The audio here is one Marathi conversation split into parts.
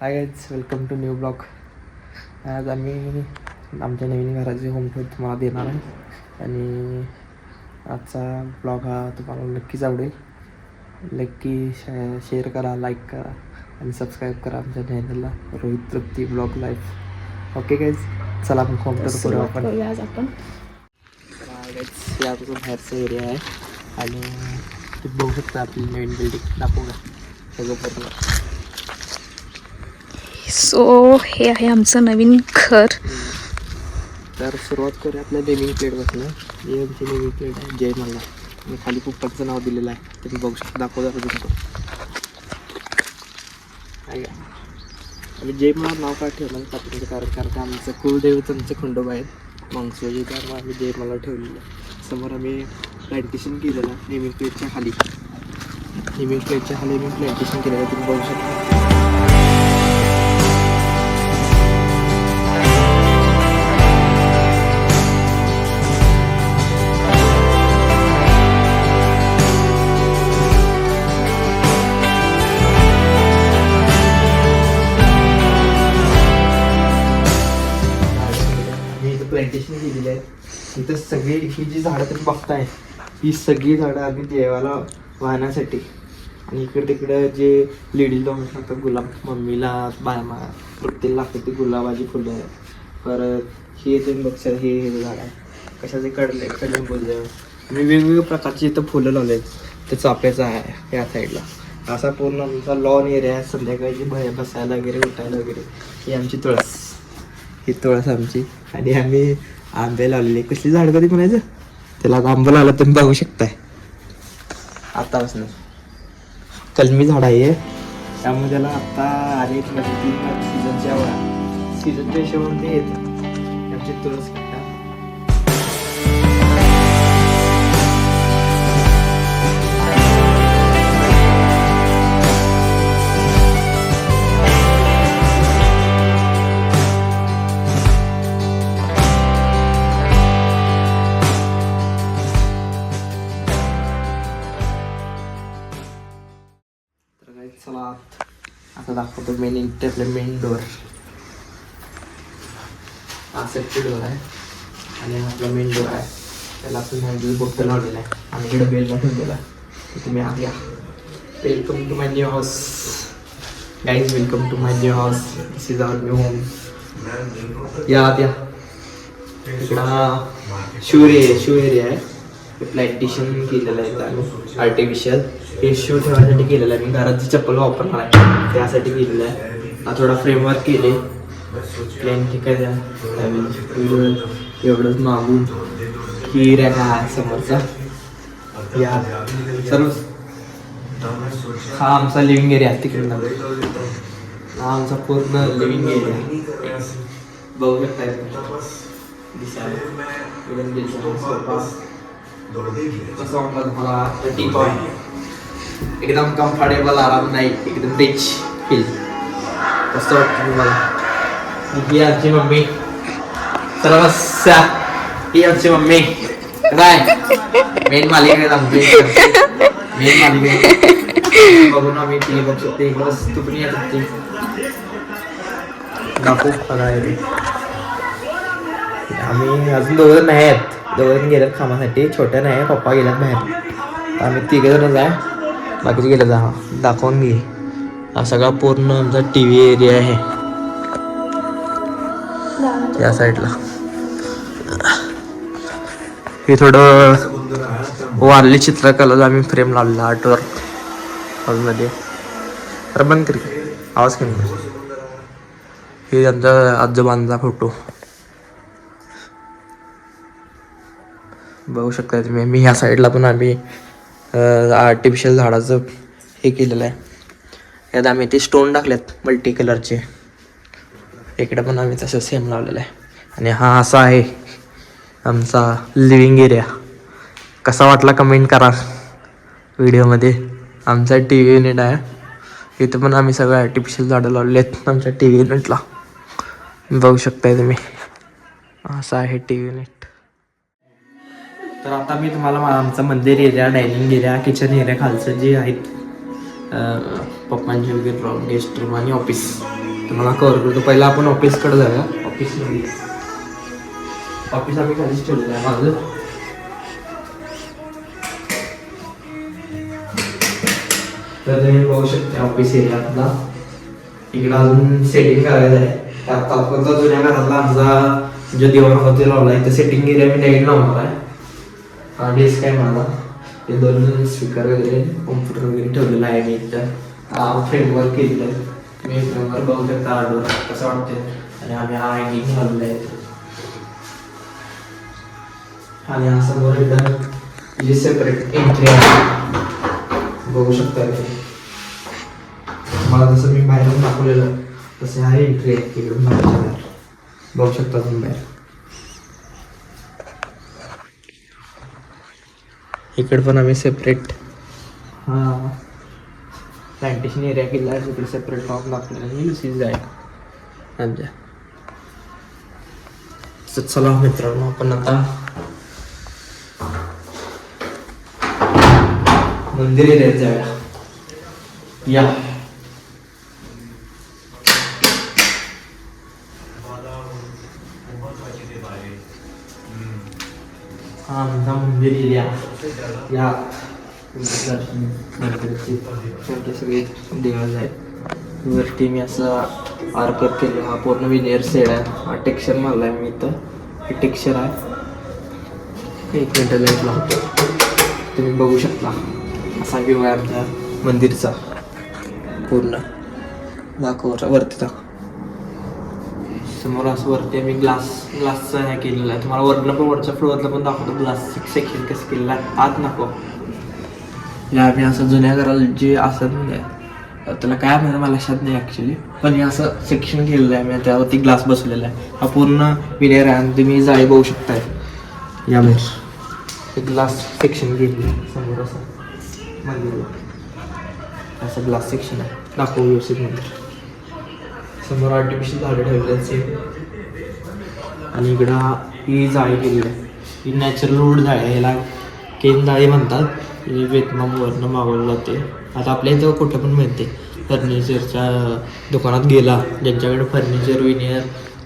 Hi guys welcome to new blog आज आम्ही आमच्या नवीन घराची होम टूर तुम्हाला देणार आहे. आणि आजचा ब्लॉग हा तुम्हाला नक्कीच आवडेल. नक्की शे शेअर करा लाईक करा आणि सबस्क्राईब करा आमच्या चॅनलला Rohit Trupti blog life okay guys चला आपण होम टूर करू आपण. आज आपण. आमचं बाहेरचा एरिया आहे. आणि तुम्ही बघू शकता आपली नवीन बिल्डिंग दाखवू का सगळं पूर्ण सो हे आहे आमचं नवीन घर. तर सुरुवात करूया आपल्या नेमिंग प्लेटपासून ही आमची नेमिंग प्लेट आहे जय मल्ला मी खाली पप्पाचं नाव दिलेलं आहे. तुम्ही बघू शकता दाखवता तुमचं. आहे आणि जय मला नाव का ठेवलं? पाठवण्याचं कारण कारण का आमचं कुलदैवत तुमचं खंडोबा आहेत मंगसोजी त्यामुळे आम्ही जय मला ठेवलेलं आहे. समोर आम्ही प्लॅन्टेशन केलेलं आहे नेमिंग प्लेटच्या खाली. नेमिंग प्लेटच्या खाली आम्ही प्लॅन्टेशन केलेलं आहे. तुम्ही बघू शकता. इथं सगळी ही जी झाडं तुम्ही बघताय ही सगळी झाडं आम्ही देवाला वाहण्यासाठी. आणि इकडे तिकडे जे लेडीज लावून लागतात गुलाब मम्मीला बायमा प्रत्येक लागतात ते गुलाबाची फुलं. आहे परत हे तुम्ही बघशाल हे हे झाड आहे. कशाचे कडले कडले बोलले मी वेगवेगळ्या प्रकारची इथं फुलं लावले आहेत ते चाफ्याचं आहे या साईडला. असा पूर्ण आमचा लॉन एरिया आहे. संध्याकाळची भय बसायला वगैरे उठायला वगैरे. ही आमची तुळस. ही तुळस आमची. आणि आम्ही आंबे लावलेले. कसली झाड कधी म्हणायचं? त्याला आता आंबा लावला तुम्ही बघू शकताय. आतापासून कलमी झाड आहे त्यामुळे त्याला आता आले तीन सीझनच्या सीझनच्या हिशोबाने ते येतं. आमची तुळस दाखवतो आपले आपलं मेन डोअर हा सेफ्टी डोअर आहे. आणि हा आपला मेन डोअर आहे. त्याला आपण हँडल बोट लावलेला आहे आणि इकडे बेल ठेवलेला आहे तुम्ही आत या. Welcome to my new house guys welcome to my new house this is our new home या आत या. इकडं शू एरिया शू एरिया आहे प्लॅन्टेशन केलेलं आहे आम्ही. आर्टिफिशियल हे शू ठेवण्यासाठी केलेलं आहे. मी घरात जी चप्पल वापरणार आहे त्यासाठी केलेलं आहे. थोडा फ्रेमवर्क केले. प्लॅन ठीक एवढंच मागून की रॅक समोरचा. या. सर्व हा आमचा लिव्हिंग एरिया आहे तिकडे हा आमचा पूर्ण लिव्हिंग एरिया बघू शकताय दिसायला. एकदम एकदम कम्फर्टेबल आराम नाही. एकदम रिच फील कसं वाटतं तुम्हाला ही आमची मम्मी. सर्वस्या ही आमची मम्मी. काय मेन मालिकेत आमची मेन मालिका बघून आम्ही टी बघू शकते. एक बस तू पण येत होती दाखवू. आम्ही अजून दोघं नाही आहेत दोघं गेल्यात कामासाठी. छोट्या नाही आहे पप्पा गेल्यात बाहेर. आम्ही तिघे जणच आहे. बाकीचे गेलं जा दाखवून घे. हा सगळा पूर्ण आमचा टी व्ही एरिया आहे. या साईडला हे थोडं वारली चित्रकला आम्ही फ्रेम लावलेला आर्टवर हॉलमध्ये तर बंद कर आवाज कमी हे आमचा आजोबांचा फोटो बघू शकता तुम्ही मी ह्या साईडला पण आम्ही आर्टिफिशियल झाडाचं हे केलेलं आहे. यात आम्ही ते स्टोन टाकलेत मल्टी कलरचे इकडे पण आम्ही तसं सेम लावलेलं आहे. आणि हा असा आहे आमचा लिव्हिंग एरिया कसा वाटला कमेंट करा व्हिडिओमध्ये आमचा टी व्ही युनिट आहे. इथं पण आम्ही सगळं आर्टिफिशियल झाडं लावले आहेत आमच्या टी व्ही युनिटला बघू शकताय तुम्ही. असं आहे टी व्ही युनिट तर आता मी तुम्हाला आमचं आमचा मंदिर area dining area kitchen area खालचं जे आहेत पप्पांचे वगैरे गेस्ट रूम आणि ऑफिस तर मला कवर करतो पहिला आपण ऑफिसकडे जाऊया. ऑफिसमध्ये ऑफिस आम्ही खालीच ठेवलेलं आहे. माझं तर तुम्ही बघू शकता ऑफिस एरियातला इकडं अजून सेटिंग करायचं आहे. आता तात्पुरता जुन्या घरातला आमचा जो दिवाण होते लावला आहे तर सेटिंग एरिया मी नवीन लावणार आहे. हा डेस्क आहे माझा. ते दोन स्पीकर वगैरे कॉम्प्युटर वगैरे ठेवलेला आहे मी इथं फ्रेमवर्क केलेलं आहे तुम्ही फ्रेमवर्क बघू शकता आडवर कसं वाटते आणि आम्ही हा हँगिंग लावलेला आहे आणि हा समोर एकदा जी सेपरेट एंट्री आहे बघू शकता मला जसं मी बाहेरून दाखवलेलं तसे हा एंट्री आहे की बघू शकता तुम्ही बाहेर इकडे पण आम्ही सेपरेट हां. प्लांटेशन एरिया केला आहे तिकडे सेपरेट टॉप लागणार ही सीज आहे आमच्या. तर चला मित्रांनो आपण आता मंदिर एरियात जाऊया. या. आमचा या छोटे सगळे देवाज आहेत वरती मी असं आर्कर केलं. हा पूर्ण विनियर सेड आहे. हा टेक्स्चर मारला आहे मी इथं. हे टेक्स्चर आहे. एक मिनटं लाइट लावतो. तुम्ही बघू शकता. असा व्यू आहे आमच्या मंदिरचा. पूर्ण. दाखव वरती दाखव. समोर असं वरती आम्ही ग्लास ग्लासचं हे केलेलं आहे. तुम्हाला वरनं पण वरच्या फ्लोअरला पण दाखवतो. ग्लास सेक्शन कसं केलेलं आहे आत नको. या आम्ही असं जुन्या घराला जे असत म्हणजे त्याला काय म्हणतात मला लक्षात नाही ॲक्च्युली पण हे असं सेक्शन केलेलं आहे. मी त्यावरती ग्लास बसवलेला आहे. हा पूर्ण विनेर आहे आणि तुम्ही जाळी बघू शकताय. ते ग्लास सेक्शन केलेलं आहे समोर असं मंदिरला. असं ग्लास सेक्शन आहे. दाखवू व्यवस्थित मंदिर. समोर आर्टिफिशियल झाडे ठेवलेली सेम आणि इकडं ही जाळी केली आहे. ही नॅचरल वूड जाळी आहे. याला केन जाळी म्हणतात. ही व्हिएतनामवरनं मागवली जाते. आता आपल्या इथं कुठं पण मिळते. फर्निचरच्या दुकानात गेला. ज्यांच्याकडे फर्निचर विनियर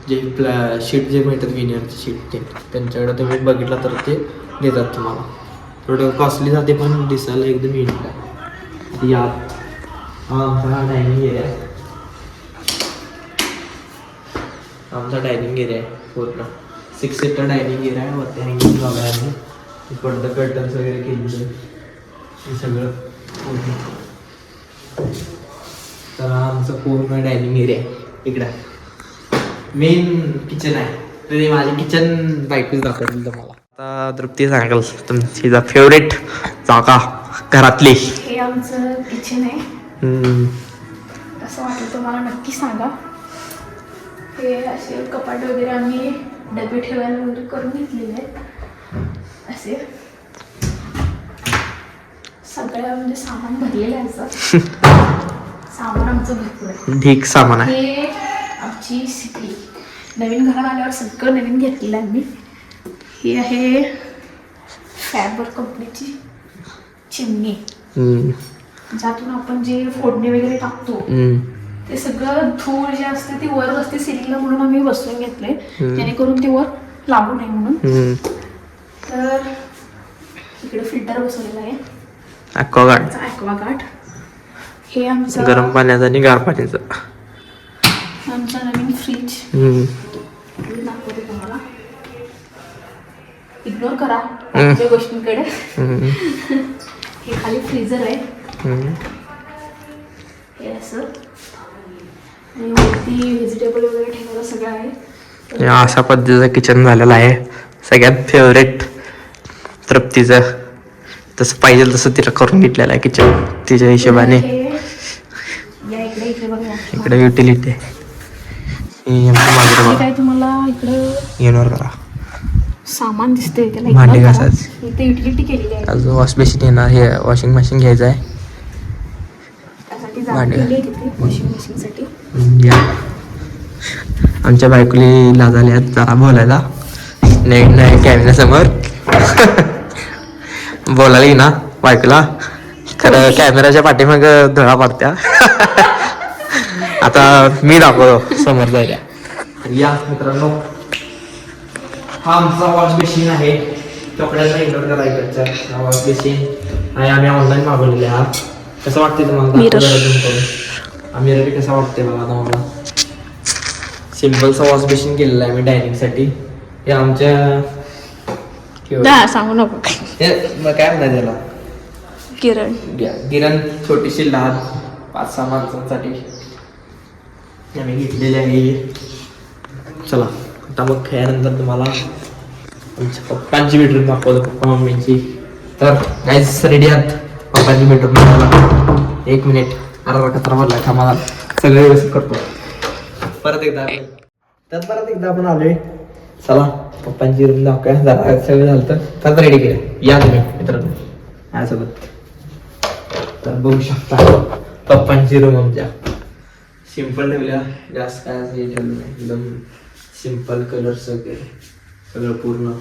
जे प्लॅ शीट जे मिळतात विनियरचे शीट ते त्यांच्याकडे तुम्ही बघितलं तर ते देतात तुम्हाला. थोडं कॉस्टली जाते पण दिसायला एकदम युनिक आहे. यात हा आमचा डायनिंग एरिया आहे आमचा डायनिंग एरिया आहे पूर्ण. सिक्स सीटर डायनिंग एरिया आहे वरती हँगिंग लावलं आहे. पडदा कर्टन्स वगैरे केलेले हे सगळं पूर्ण. तर हा आमचा पूर्ण डायनिंग एरिया आहे. इकडं. मेन किचन आहे. तरी माझी किचन बायकोच दाखवली तुम्हाला. आता तृप्ती सांगाल तुमची फेवरेट जागा घरातली. हे आमचं किचन आहे. कसं वाटलं तुम्हाला नक्की सांगा. हे असे कपाट वगैरे आम्ही डबे ठेवायला वगैरे करून घेतलेले आहेत. असे. सगळ्या म्हणजे सामान भरलेलं आहे असं सामान आमचं भरपूर आहे. ढीक सामान आहे. हे आमची सिकली नवीन घरात आल्यावर सगळं नवीन घेतलेलं आहे मी ही आहे फॅबर कंपनीची चिमणी. ज्यातून आपण जे फोडणी वगैरे टाकतो. ते सगळं धूळ जे असते ती वर असते सिलिंगला म्हणून आम्ही बसवून घेतले. जेणेकरून ती वर लागू नये म्हणून. तर इकडे फिल्टर बसवलेला आहे. ॲक्वागार्ड ॲक्वा गार्ड हे आमचं गरम पाण्याचं आणि गार पाण्याचं. आमचं नवीन फ्रीज दाखवते तुम्हाला. इग्नोर करा. बाकीच्या गोष्टींकडे. हे खाली फ्रीजर आहे. हे असं. वरती व्हेजिटेबल वगैरे ठेवायला सगळं आहे. अशा पद्धतीचं किचन झालेलं आहे. सगळ्यात फेवरेट तृप्तीचं. तसं पाहिजे तसं तिला करून घेतलेलं आहे किचन तिच्या हिशोबाने. या इकडे युटिलिटी तुम्हाला इकडं इग्नोर करा सामान दिसते भांडी. घासायची. इथे युटिलिटी केलेली आहे. अजून वॉश बेसिन येणार. हे वॉशिंग मशीन घ्यायचं आहे. भांडी वॉशिंग मशीनसाठी या. आमच्या बायकोली लाजाली आहेत जरा बोलायला. नवीन नाही कॅमेऱ्यासमोर. बोलायला ना बायकोला. खरं कॅमेराच्या पाठीमाग धुळा पडत्या. आता मी दाखवतो समोर जायला. या मित्रांनो हा आमचा वॉश बेसिन आहे. कपड्यांना इग्नोर करा इकडचा हा वॉश बेसिन आणि आम्ही ऑनलाईन मागवलेले हा. कसं वाटते तुम्हाला? Mirror. दाखवतो जरा zoom करून. हा मिरर कसा वाटते बघा तुम्हाला सिम्पलचा वॉश बेसिन केलेला आहे मी डायनिंगसाठी. हे आमच्या दा सांगू नको. हे मग काय म्हणतात त्याला किरण. गिरण छोटीशी लहान पाच सहा माणसांसाठी. आम्ही घेतलेली आहे. चला आता मग खेळल्यानंतर तुम्हाला आमच्या पप्पांची बेडरूम दाखवतो पप्पा मम्मीची. तर काहीच रेडी आहात? पप्पांची बेडरूम एक मिनिट अर्धा कचरा भरला कामाला सगळे व्यवस्थित करतो. परत एकदा. तर परत एकदा आपण आलोय. चला पप्पांची रूम दाखवा जरा सगळं झालं तर. परत रेडी केलं या तुम्ही मित्रांनो. माझ्यासोबत. तर बघू शकता पप्पांची रूम आमच्या. सिंपल ठेवल्या. जास्त काय असं हे ठेवलं नाही. एकदम सिंपल कलर्स वगैरे सगळं पूर्ण.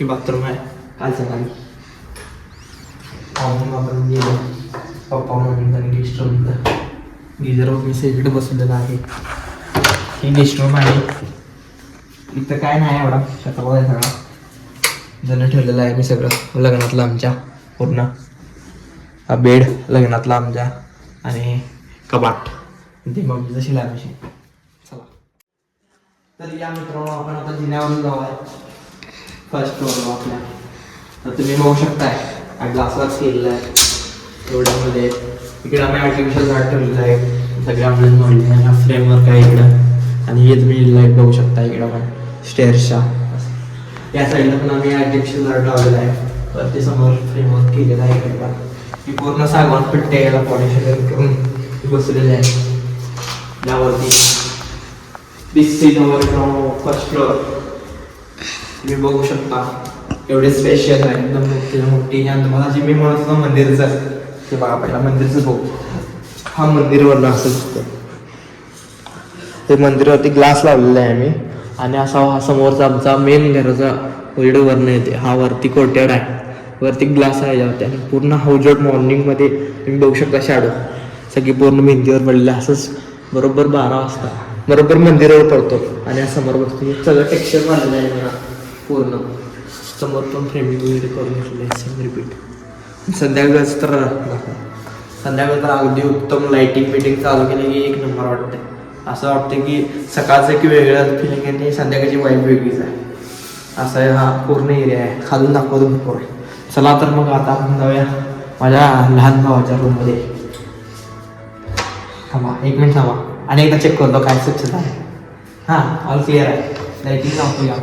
ही बाथरूम आहे. कालच्या खाली आवरून आपण गेलो. पप्पा मम्मी आणि गेस्ट रूम गिजर मी सगळीकडे बसवलेला आहे. हे गेस्ट रूम आहे. इथं काय नाही एवढा. शतक आहे सगळा जण ठेवलेलं आहे मी सगळं. लग्नातलं आमच्या. पूर्ण. हा बेड लग्नातला आमच्या. आणि कबाट ते मम्मीचं शिलाई मशीन चला. तर या मित्रांनो आपण आता जिन्यावरून जाऊ आहे फर्स्ट फ्लोअरला आपल्या तर तुम्ही बघू शकताय हा ग्लासलाच केलेला आहे. एवढ्यामध्ये इकडे आम्ही आर्टिफिशियल झाड ठेवलेलं आहे. सगळ्या आपल्याला नॉलेज हा फ्रेमवर्क आहे इकडं. आणि हे तुम्ही लाइट बघू शकता इकडं पण. स्टेअर्सच्या या साईडला पण आम्ही आर्टिफिशियल झाड लावलेलं आहे. वरती समोर फ्रेमवर्क केलेलं आहे इकडे पण. ही पूर्ण सागवान पिट्टे याला पॉलिश करून. बसलेले आहे. यावरती. This is our first floor तुम्ही बघू शकता. एवढे स्पेशियल आहे. एकदम मोठी मोठी. आणि तुम्हाला जे मी म्हणत होतो मंदिरचं ते बघा पहिला मंदिरचं बघू. हा मंदिरवरनं असं दिसतं ते मंदिरावरती ग्लास लावलेला आहे आम्ही. आणि असा हा समोरचा आमचा मेन घराचा उजेड वरनं येते हा वरती कोटेड आहे. वरती ग्लास आहे यावरती आणि पूर्ण हा मॉर्निंगमध्ये तुम्ही बघू शकता शॅडो सगळी पूर्ण भिंतीवर पडलेलं असंच बरोबर बारा वाजता. बरोबर मंदिरावर पडतो. आणि समोर बसतो हे सगळं टेक्स्चर मारलेलं आहे मला. पूर्ण समोर पण फ्रेमिंग वगैरे करून घेतले सेम रिपीट संध्याकाळच तर संध्याकाळ तर अगदी उत्तम लाईटिंग बिटिंग चालू केलं की एक नंबर वाटते असं वाटतं की सकाळचं की वेगळं फिलिंग आहे आणि संध्याकाळची वाईब वेगळीच आहे. असा आहे हा पूर्ण एरिया आहे. खालून दाखवतो भरपूर आहे चला तर मग आता आपण जाऊया माझ्या लहान भावाच्या रूममध्ये थांबा एक मिनिट थांबा. आणि एकदा चेक करतो काय स्वच्छता आहे. हां ऑल क्लिअर आहे. लाईटिंग लावतो या.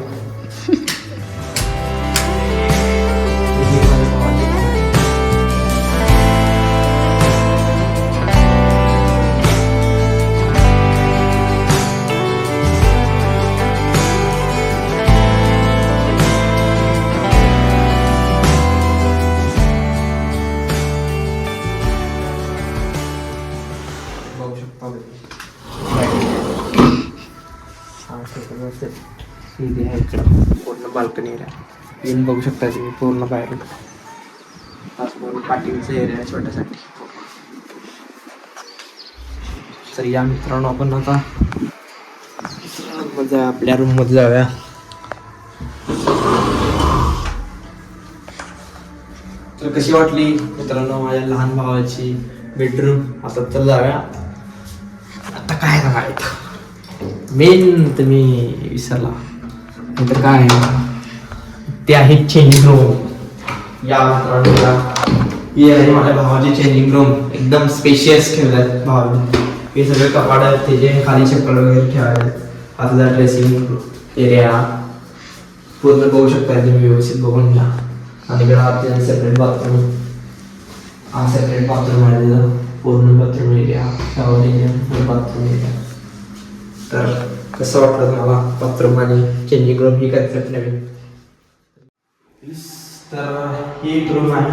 बाल्कनी एरिया येऊन बघू शकता तुम्ही पूर्ण बाहेरून हा पूर्ण एरिया आहे छोट्यासाठी. तर या मित्रांनो आपण आता मजा आपल्या रूममध्ये जाऊया. तर कशी वाटली मित्रांनो माझ्या लहान भावाची बेडरूम आता तर जाऊया. आता काय सांगायचं मेन तुम्ही विसरला. नंतर काय? आहे? ते आहे चेंजिंग रूम या मित्रांनो ही आहे माझ्या भावाचे चेंजिंग रूम एकदम स्पेशियस ठेवल्यात भावाने. हे सगळे कपाड आहेत त्याचे खाली चप्पल वगैरे ठेवायला आतला ड्रेसिंग एरिया पूर्ण बघू शकता तुम्ही व्यवस्थित बघून घ्या. आणि इकडे सेपरेट बाथरूम हा सेपरेट बाथरूम आहे तिथं. पूर्ण bathroom area shower area bathroom area तर कसं वाटलं तुम्हाला बाथरूम आणि चेंजिंग रूम ही कन्सेप्ट नवीन? तर ही एक रूम आहे.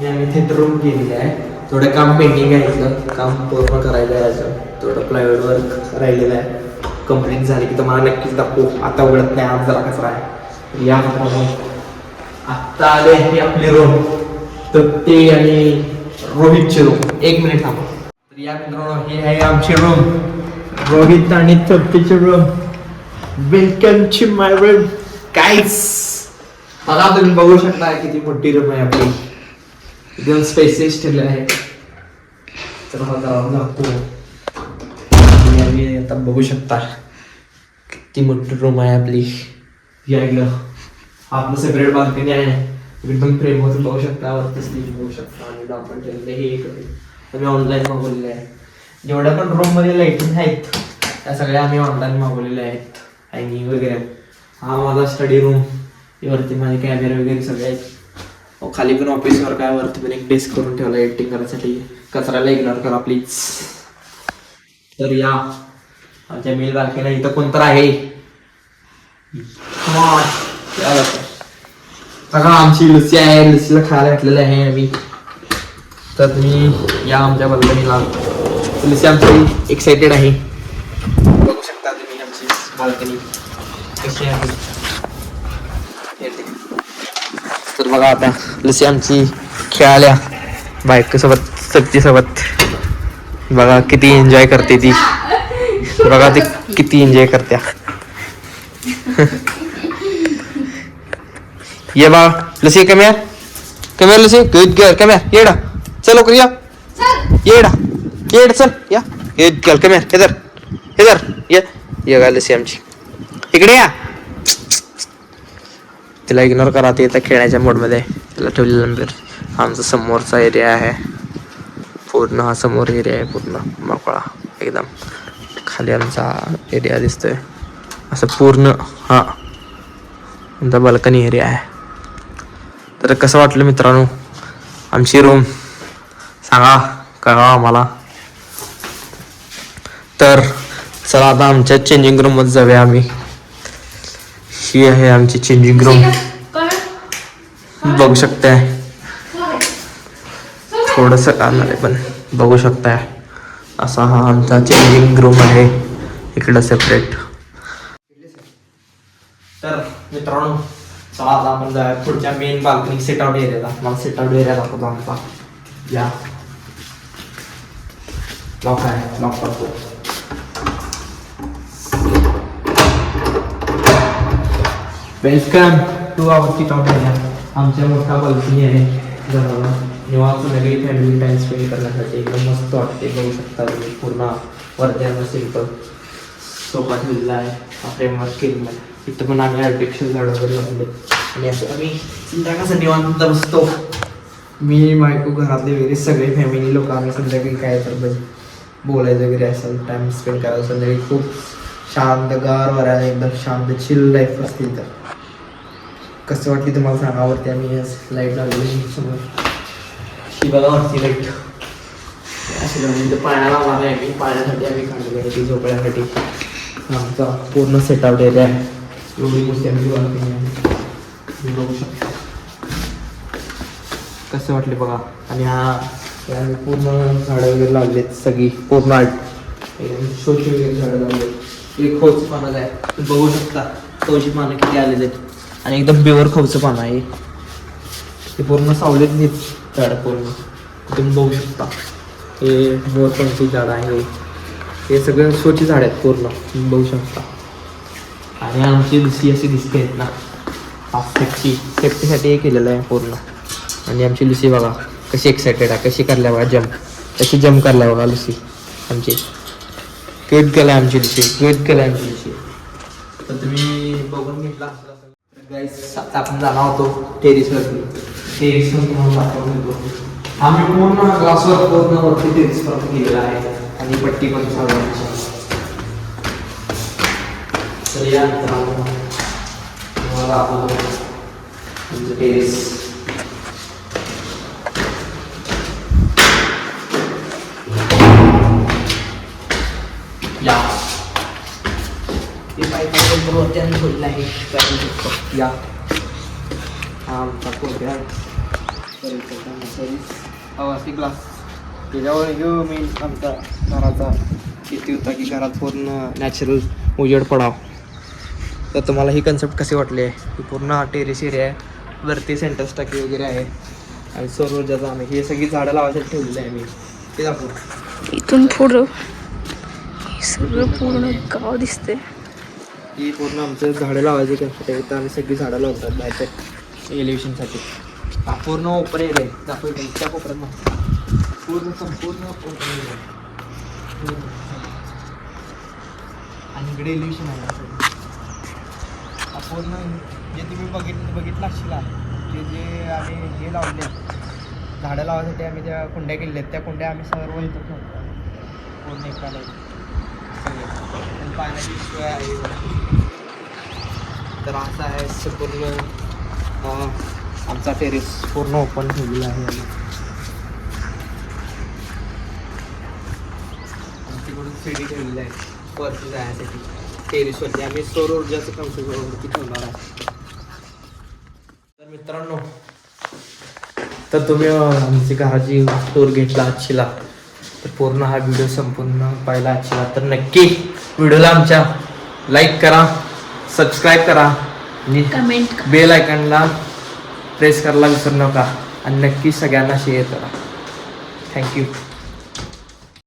मी आम्ही इथे रूम केलेली आहे. थोडं काम पेंटिंग आहे इथलं. काम पूर्ण करायला आहे अजून. थोडं प्लायवूड वर्क राहिलेलं आहे. कंप्लीट झाली की तुम्हाला नक्कीच दाखवू. आता उघडत नाही. आज जरा कचरा आहे. या आत्ता आले हे आपले रूम तर ते आणि रोहितचे रूम एक मिनिट थांबा. तर या मित्रांनो हे आहे आमचे रूम रोहित आणि तप्पीची room welcome to my room काहीच बघा तुम्ही बघू शकता किती मोठी रूम आहे आपली. एकदम स्पेसेस ठेवले आहे. तर आम्ही आता बघू शकता किती मोठी रूम आहे आपली. या इकडं. आपलं सेपरेट बाल्कनी आहे. एकदम फ्रेममध्ये बघू शकता वरती स्लीप बघू शकता आणि आपण ठेवले हे एक आम्ही ऑनलाईन मागवलेले आहे. जेवढ्या पण रूममध्ये लाईटिंग आहेत त्या सगळ्या आम्ही ऑनलाईन मागवलेल्या आहेत. हँगिंग वगैरे. हा माझा स्टडी रूम वरती माझे कॅमेरे वगैरे सगळे आहेत. खाली पण ऑफिसवर काय वरती पण एक डेस्क करून ठेवला एडिटिंग करायसाठी. कचऱ्याला इग्नोर करा प्लीज तर या. आमच्या मेल बाल्कनीला इथं कोण तर आहे? या बघा. आमची लुसी आहे. लुसीला खायला घातलेलं आहे आम्ही. तर तुम्ही या आमच्या बाल्कनीला. लुसी आमची एक्साइटेड आहे. बघू शकता तुम्ही आमची बाल्कनी कशी आहे. तर बघा आता लसी आमची खेळाल्या बायकोसोबत सत्तीसोबत बघा किती एन्जॉय करते ती बघा ती किती एन्जॉय करत्या ये बा लसी कम्या कम्या लसी गुड गर्ल कम्या येडा चलो करूया येडा येड चल या गुड गर्ल कम्या इधर इधर ये ये लसी आमची इकडे या तिला इग्नोर करा ते आता खेळायच्या मोडमध्ये तिला ठेवलेलं नंतर आमचा समोरचा एरिया आहे. पूर्ण हा समोर एरिया आहे पूर्ण मोकळा एकदम. खाली आमचा एरिया दिसतोय. असं पूर्ण हा. आमचा बाल्कनी एरिया आहे. तर कसं वाटलं मित्रांनो? आमची रूम सांगा कळवा आम्हाला. तर चला आता आमच्या चेंजिंग रूममध्ये जाऊया आम्ही. ही आहे आमची चेंजिंग रूम बघू शकताय. थोडस काढणार आहे पण बघू शकताय. असा हा आमचा चेंजिंग रूम आहे. इकडं सेपरेट तर मित्रांनो चला आता आपण जाऊया पुढच्या मेन बाल्कनी सेट आउट एरियाला मला सेट आउट एरिया दाखवतो आमचा या. लॉक आहे लॉक करतो. वेलकम टू आवर की आउट आमच्या मोठा बाल्कनी आहे. घराला निवांत सगळी फॅमिली टाइम स्पेंड करण्यासाठी एकदम मस्त वाटते. बघू शकता तुम्ही पूर्ण वरती सिंपल सोफा ठेवलेला आहे. हा फ्रेमवर्क केलेला आहे. इथं पण आम्ही आर्टिफिशियल झाडं वगैरे लावले. आणि असं आम्ही संध्याकाळचं निवांत बसतो. मी बायको घरातले वगैरे सगळे फॅमिली लोक आम्ही संध्याकाळी काय तर बोलायचं वगैरे असेल टाइम स्पेंड करायला संध्याकाळी खूप शांत गार वरायला एकदम शांत चिल लाईफ असतील तर. कसं वाटली तुम्हाला सांगावरती आम्ही लाइट लावलेली समोर. ही बघा वरती लाइट अशी लावली. तर पाण्याला आम्हाला आहे. मी पाण्यासाठी आम्ही काढलेली आहे ती झोपण्यासाठी. आमचा पूर्ण सेटअप एरिया आहे. एवढी गोष्टी आम्ही बाल्कनी तुम्ही बघू शकतो. कसे वाटले बघा. आणि हा आम्ही पूर्ण झाडं वगैरे लावलेत सगळी. पूर्ण आर्ट एकदम शोची वगैरे झाडं लावले एक खोच पानं आहे. बघू शकता. खोची पानं किती आलेले आहेत. आणि एकदम बेवर खाऊचं पान आहे. ते पूर्ण सावलीत घेत झाडं पूर्ण तुम्ही बघू शकता. हे मोरपंची झाड आहे. हे सगळं स्वच्छ झाड आहेत पूर्ण. तुम्ही बघू शकता. आणि आमची लुसी अशी दिसते आहेत ना. सेफ्टी सेफ्टीसाठी हे केलेलं आहे पूर्ण. आणि आमची लुसी बघा कशी एक्सायटेड आहे कशी करल्या बघा जम्प कशी जम्प करल्या बघा लुसी आमची. क्यूट केलं आहे आमची लुसी क्यूट केलं आहे आमची लुसी तर तुम्ही बघून घेतला. आपण जाणार होतो टेरिसवरती टेरिसवर तुम्हाला दाखवून देतो आम्ही पूर्ण ग्लासवर पूर्ण वरती टेरिसवर गेलेला आहे. आणि पट्टी पण चालवायची तर या मित्रांनो तुम्हाला दाखवतो आमचं टेरेस या. वरती आम्ही ठेवलेलं आहे. पाहू शकतो या. हा आमचा आवासी ग्लास त्याच्यावर घेऊ मी आमच्या घराचा. किती होता की घरात पूर्ण नॅचरल उजेड पडाव. तर तुम्हाला ही कन्सेप्ट कशी वाटली आहे? ही पूर्ण हा टेरेस एरिया आहे. वरती सेंटर्स टाकी वगैरे आहे. आणि सौर ऊर्जाचं आम्ही हे सगळी झाडं लावायसाठी ठेवलेली आहे मी. ते दाखवू. इथून पुढं हे सगळं पूर्ण गाव दिसते ही पूर्ण आमचं झाडं लावायची कॅम्पसाठी आहे. तर आम्ही सगळी झाडं लावतात बाहेरच्या एलिव्हेशनसाठी हा पूर्ण ओपन एरिया आहे. दाखवू त्या कोपऱ्यात पूर्ण संपूर्ण ओपन एरिया आणि इकडे एलिव्हेशन आहे. हा पूर्ण जे तुम्ही बघितलं बघितलं असशीला जे जे आम्ही हे लावले झाडं लावायसाठी आम्ही ज्या कुंड्या केलेल्या आहेत. त्या कुंड्या आम्ही सर्व इथं ठेवतो. पूर्ण एकाला. सगळे. पाण्याची सोय आहे. तर असा आहे संपूर्ण आमचा टेरेस पूर्ण ओपन ठेवलेला आहे. आमच्याकडून सीडी ठेवलेली आहे. वरती जाण्यासाठी. टेरेसवरती आम्ही सौर ऊर्जाचं कन्सेप्ट वरती ठेवणार आहे. तर मित्रांनो तर तुम्ही आमची घराची टूर घेतला आजशीला तर पूर्ण हा व्हिडिओ संपूर्ण पाहिला आजशीला तर नक्की व्हिडिओला आमच्या लाईक करा. सबस्क्राईब करा. आणि कमेंट बेल आयकनला प्रेस करायला विसरू नका. आणि नक्की सगळ्यांना शेअर करा. थँक्यू